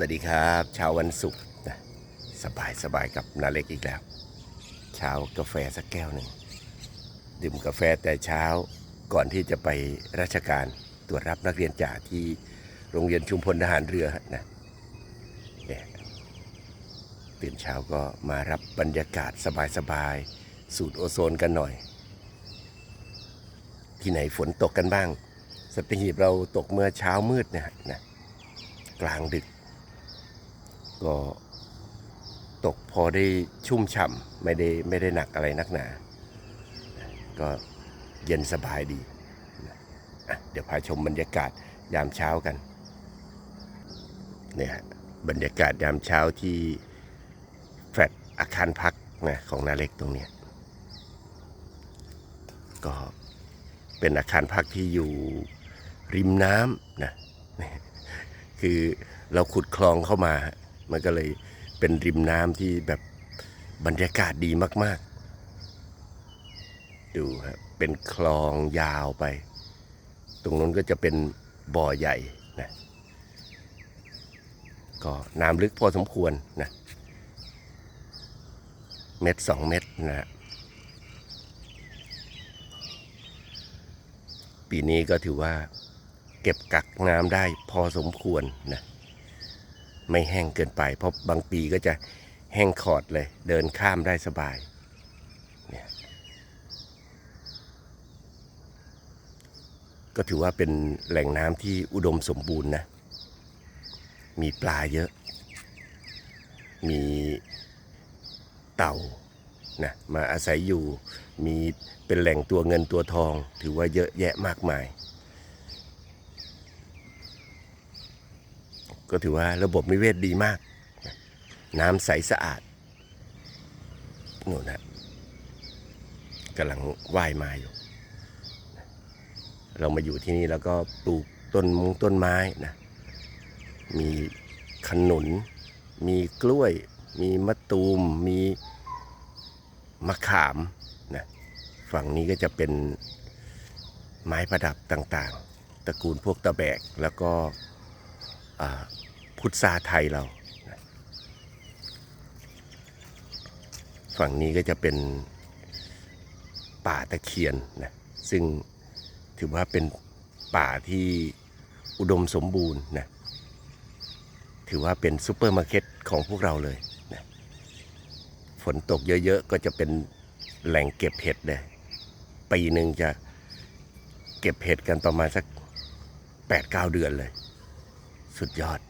วัสดีครับเช้าวันศุกร์นะสบายสบายกับนาเล็กอีกแล้วเช้ากาแฟสักแก้วหนึ่งดื่มกาแฟแต่เช้าก่อนที่จะไปราชการตรวจรับนักเรียนจ่าที่โรงเรียนชุมพลทหารเรือนะเนี่ยตื่นเช้าก็มารับบรรยากาศสบายๆสูดโอโซนกันหน่อย ที่ไหนฝนตกกันบ้างสตหีบเราตกเมื่อเช้ามืดเนะนะกลางดึก ก็ตกพอได้ชุ่มฉ่ำไม่ได้ไม่ได้หนักอะไรนักหนา ก็เย็นสบายดีเดี๋ยวพาชมบรรยากาศยามเช้ากันเนี่ยฮะบรรยากาศยามเช้าที่แฟลตอาคารพักนะของนาเล็กตรงเนี้ยก็เป็นอาคารพักที่อยู่ริมน้ำนะคือเราขุดคลองเข้ามา มันก็เลยเป็นริมน้ำที่แบบบรรยากาศดีมาก ๆ ดูครับเป็นคลองยาวไป ตรงนู้นก็จะเป็นบ่อใหญ่นะก็น้ำลึกพอสมควรนะเม็ดสองเม็ดนะฮะปีนี้ก็ถือว่าเก็บกักน้ำได้พอสมควรนะ ไม่แห้งเกินไป เพราะบางปีก็จะแห้งขอดเลย เดินข้ามได้สบายเนี่ยก็ถือว่าเป็นแหล่งน้ำที่อุดมสมบูรณ์นะ มีปลาเยอะ มีเต่านะมาอาศัยอยู่มีเป็นแหล่งตัวเงินตัวทอง ถือว่าเยอะแยะมากมาย ก็ถือว่าระบบนิเวศดีมาก น้ำใสสะอาดโน่นนะกำลังว่ายมาอยู่ เรามาอยู่ที่นี่แล้วก็ปลูกต้นมงต้นไม้นะมีขนุน มีกล้วย มีมะตูม มีมะขามนะฝั่งนี้ก็จะเป็นไม้ประดับต่างๆ ตระกูลพวกตะแบกแล้วก็อ่า พุทราไทยเรา ฝั่งนี้ก็จะเป็นป่าตะเคียนนะซึ่งถือว่าเป็นป่าที่อุดมสมบูรณ์นะถือว่าเป็นซูเปอร์มาร์เก็ตของพวกเราเลยนะฝนตกเยอะๆ ก็จะเป็นแหล่งเก็บเห็ดเลยปีหนึ่งจะเก็บเห็ดกันประมาณสัก8-9 เดือนเลย สุดยอด